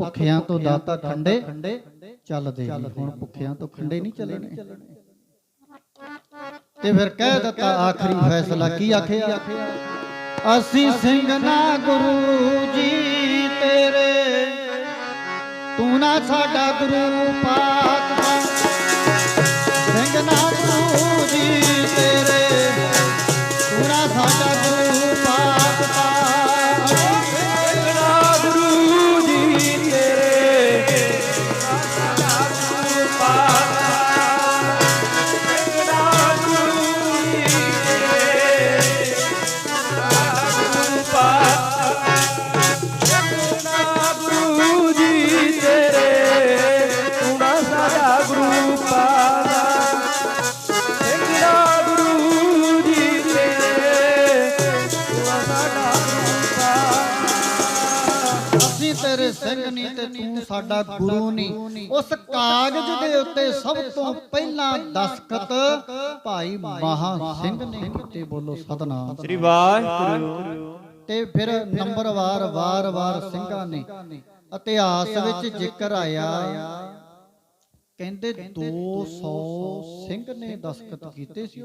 ਭੁੱਖਿਆਂ ਤੋਂ ਦਾਤਾ ਖੰਡੇ ਚੱਲਦੇ। ਹੁਣ ਭੁੱਖਿਆਂ ਤੋਂ ਖੰਡੇ ਨਹੀਂ ਚੱਲਣੇ। ਤੇ ਫਿਰ ਕਹਿ ਦਿੱਤਾ ਆਖਰੀ ਫੈਸਲਾ ਕੀ ਆਖਿਆ? ਅਸੀਂ ਸਿੰਘ ਨਾ ਗੁਰੂ ਜੀ ਤੇਰੇ। ਤੂੰ ਨਾ ਸਾਡਾ ਗੁਰੂ ਦਾ ਸਿੰਘ ਨਾ ਗੁਰੂ ਅਸੀਂ ਤੇਰੇ ਸਿੰਘ ਨਹੀਂ ਤੇ ਤੂੰ ਸਾਡਾ ਗੁਰੂ ਨਹੀਂ ਉਸ ਕਾਗਜ਼ ਦੇ ਉੱਤੇ ਸਭ ਤੋਂ ਪਹਿਲਾਂ ਦਸਖਤ ਭਾਈ ਮਹਾ ਸਿੰਘ ਨੇ ਕੀਤੇ। ਬੋਲੋ ਸਤਨਾਮ। ਸ੍ਰੀ ਵਾਹਿਗੁਰੂ। ਤੇ ਫਿਰ ਨੰਬਰਵਾਰ ਵਾਰ-ਵਾਰ ਸਿੰਘਾਂ ਨੇ ਇਤਿਹਾਸ ਵਿੱਚ ਜ਼ਿਕਰ ਆਇਆ। ਕਹਿੰਦੇ 200 ਸਿੰਘ ਨੇ ਦਸਖਤ ਕੀਤੇ ਸੀ।